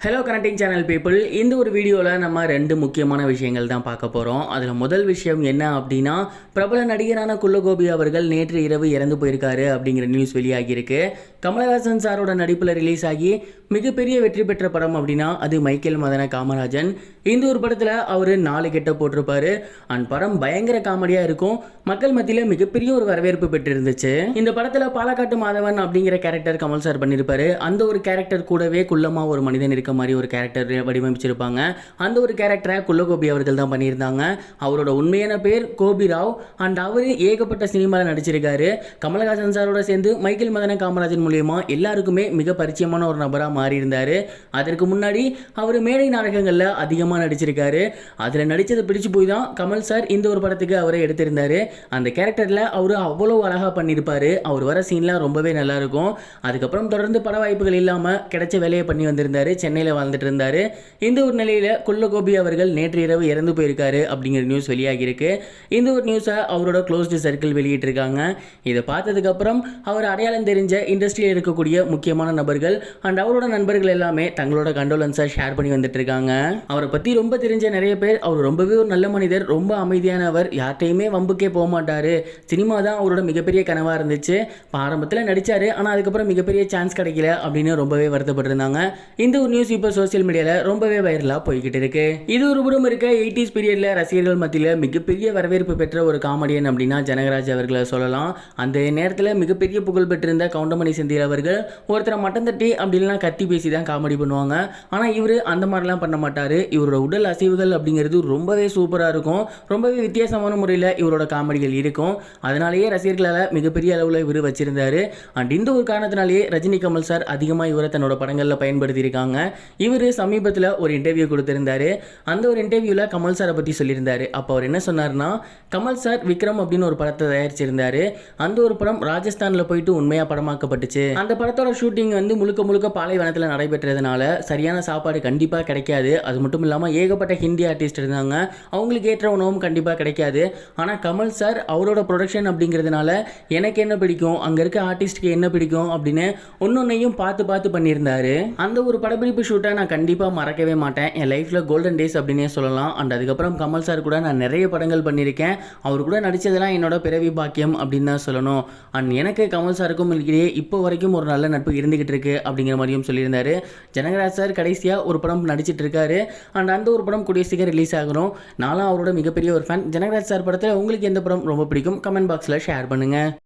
Hello connecting channel people இந்த ஒரு வீடியோவில் நம்ம ரெண்டு முக்கியமான விஷயங்கள் தான் பார்க்க போகிறோம் அதில் முதல் விஷயம் என்ன அப்படின்னா பிரபல நடிகரான குல்லகோபி அவர்கள் நேற்று இரவு இறந்து போயிருக்காரு அப்படிங்கிற நியூஸ் வெளியாகியிருக்கு. கமலஹாசன் சாரோட நடிப்பில் ரிலீஸ் ஆகி மிகப்பெரிய வெற்றி பெற்ற படம் அப்படின்னா அது மைக்கேல் மதன காமராஜன். இந்த ஒரு படத்தில் அவர் நாலு கெட்ட போட்டிருப்பாரு. அண்ட் படம் பயங்கர காமெடியாக இருக்கும். மக்கள் மத்தியில் மிகப்பெரிய ஒரு வரவேற்பு பெற்றிருந்துச்சு. இந்த படத்தில் பாலக்காட்டு மாதவன் அப்படிங்கிற கேரக்டர் கமல் சார் பண்ணியிருப்பாரு அந்த ஒரு கேரக்டர் கூடவே குள்ளமாக ஒரு மனிதன் இருக்க மாதிரி ஒரு கேரக்டர் வடிவமைச்சிருப்பாங்க. அந்த ஒரு கேரக்டரை குல்லகோபி அவர்கள் தான் பண்ணியிருந்தாங்க. அவரோட உண்மையான பேர் கோபி ராவ். அண்ட் அவர் ஏகப்பட்ட சினிமாவில் நடிச்சிருக்காரு. கமலஹாசன் சாரோட சேர்ந்து மைக்கேல் மதன காமராஜன் மூலியமா எல்லாருக்குமே மிக பரிச்சயமான ஒரு நபராக மாறியிருந்தார். அதற்கு முன்னாடி அவர் மேடை நாடகங்களில் அதிகமாக நடிச்சிருக்காரு. அதில் நடித்ததை பிடிச்சு போய் தான் கமல் சார் இந்த ஒரு படத்துக்கு அவரை எடுத்திருந்தாரு. அந்த கேரக்டரில் அவர் அவ்வளோ அழகாக பண்ணியிருப்பார். அவர் வர சீன்லாம் ரொம்பவே நல்லாயிருக்கும் அதுக்கப்புறம் தொடர்ந்து பட வாய்ப்புகள் இல்லாமல் கிடைச்ச வேலையை பண்ணி வந்திருந்தார் சென்னை சென்னையில் வாழ்ந்துட்டு இருந்தாரு. இந்த ஒரு நிலையில் குள்ளகோபி அவர்கள் நேற்று இரவு இறந்து போயிருக்காரு அப்படிங்கிற நியூஸ் வெளியாகியிருக்கு. இந்த ஒரு நியூஸை அவரோட க்ளோஸ்டு சர்க்கிள் வெளியிட்டிருக்காங்க. இதை பார்த்ததுக்கப்புறம் அவர் அடையாளம் தெரிஞ்ச இண்டஸ்ட்ரியில் இருக்கக்கூடிய முக்கியமான நபர்கள் அண்ட் அவரோட நண்பர்கள் எல்லாமே தங்களோட கண்டோலன்ஸை ஷேர் பண்ணி வந்துட்டு இருக்காங்க. அவரை பற்றி ரொம்ப தெரிஞ்ச நிறைய பேர் அவர் ரொம்பவே ஒரு நல்ல மனிதர் ரொம்ப அமைதியானவர் யார்கிட்டையுமே வம்புக்கே போக மாட்டார். சினிமா தான் அவரோட மிகப்பெரிய கனவாக இருந்துச்சு. ஆரம்பத்தில் நடித்தார் ஆனால் அதுக்கப்புறம் மிகப்பெரிய சான்ஸ் கிடைக்கல அப்படின்னு ரொம்பவே வருத்தப்பட்டிருந்தாங்க. இந்த ஒரு நியூஸ் இப்போ சோஷியல் மீடியாவில் ரொம்பவே வைரலாக போய்கிட்டு இருக்கு. இது ஒரு புறம் இருக்க எயிட்டிஸ் பீரியடில் ரசிகர்கள் மத்தியில் மிகப்பெரிய வரவேற்பு பெற்ற ஒரு காமெடியன் அப்படின்னா ஜனகராஜ் அவர்களை சொல்லலாம். அந்த நேரத்தில் மிகப்பெரிய புகழ் பெற்றிருந்த கவுண்டமணி செந்தில் அவர்கள் ஒருத்தரை மட்டம் தட்டி அப்படின்லாம் கத்தி பேசி தான் காமெடி பண்ணுவாங்க. ஆனால் இவர் அந்த மாதிரிலாம் பண்ண மாட்டார். இவரோட உடல் அசைவுகள் அப்படிங்கிறது ரொம்பவே சூப்பராக இருக்கும். ரொம்பவே வித்தியாசமான முறையில் இவரோட காமெடிகள் இருக்கும். அதனாலேயே ரசிகர்களால் மிகப்பெரிய அளவில் இவர் வச்சிருந்தாரு. அண்ட் இந்த ஒரு காரணத்தினாலேயே ரஜினி கமல் சார் அதிகமாக இவரை தன்னோட படங்களில் பயன்படுத்தியிருக்காங்க. இவர் சமீபத்தில் ஒரு இன்டர்வியூ கொடுத்துருந்தாரு. அந்த ஒரு இன்டர்வியூவில் கமல் சாரை பற்றி சொல்லியிருந்தார். அப்போ அவர் என்ன சொன்னார்னா கமல் சார் விக்ரம் அப்படின்னு ஒரு படத்தை தயாரிச்சிருந்தாரு. அந்த ஒரு படம் ராஜஸ்தானில் போயிட்டு உண்மையாக படமாக்கப்பட்டுச்சு. அந்த படத்தோட ஷூட்டிங் வந்து முழுக்க முழுக்க பாலைவனத்தில் நடைபெற்றதுனால சரியான சாப்பாடு கண்டிப்பாக கிடைக்காது. அது மட்டும் இல்லாமல் ஏகப்பட்ட ஹிந்தி ஆர்டிஸ்ட் இருந்தாங்க அவங்களுக்கு ஏற்ற உணவும் கண்டிப்பாக கிடைக்காது. ஆனால் கமல் சார் அவரோட ப்ரொடக்ஷன் அப்படிங்கிறதுனால எனக்கு என்ன பிடிக்கும்? அங்கே இருக்க ஆர்டிஸ்ட்க்கு என்ன பிடிக்கும்? அப்படின்னு ஒன்னொன்னையும் பார்த்து பார்த்து பண்ணியிருந்தாரு. அந்த ஒரு படப்பிடிப்பு ஷூட்டை நான் கண்டிப்பாக மறக்கவே மாட்டேன். என் லைஃப்பில் கோல்டன் டேஸ் அப்படின்னே சொல்லலாம். அண்ட் அதுக்கப்புறம் கமல் சார் கூட நான் நிறைய படங்கள் பண்ணியிருக்கேன். அவர் கூட நடித்ததெல்லாம் என்னோட பிறவி பாக்கியம் அப்படின்னு தான் சொல்லணும். அண்ட் எனக்கு கமல் சாருக்கும் இடையே இப்போ வரைக்கும் ஒரு நல்ல நட்பு இருந்துக்கிட்டு இருக்கு அப்படிங்கிற மாதிரியும் சொல்லியிருந்தார். ஜனகராஜ் சார் கடைசியாக ஒரு படம் நடிச்சிட்டு இருக்காரு. அண்ட் அந்த ஒரு படம் கூடிய சீக்கிரம் ரிலீஸ் ஆகணும். நானும் அவரோட மிகப்பெரிய ஒரு ஃபேன் ஜனகராஜ் சார் படத்தில் உங்களுக்கு எந்த படம் ரொம்ப பிடிக்கும்? கமெண்ட் பாக்ஸில் ஷேர் பண்ணுங்கள்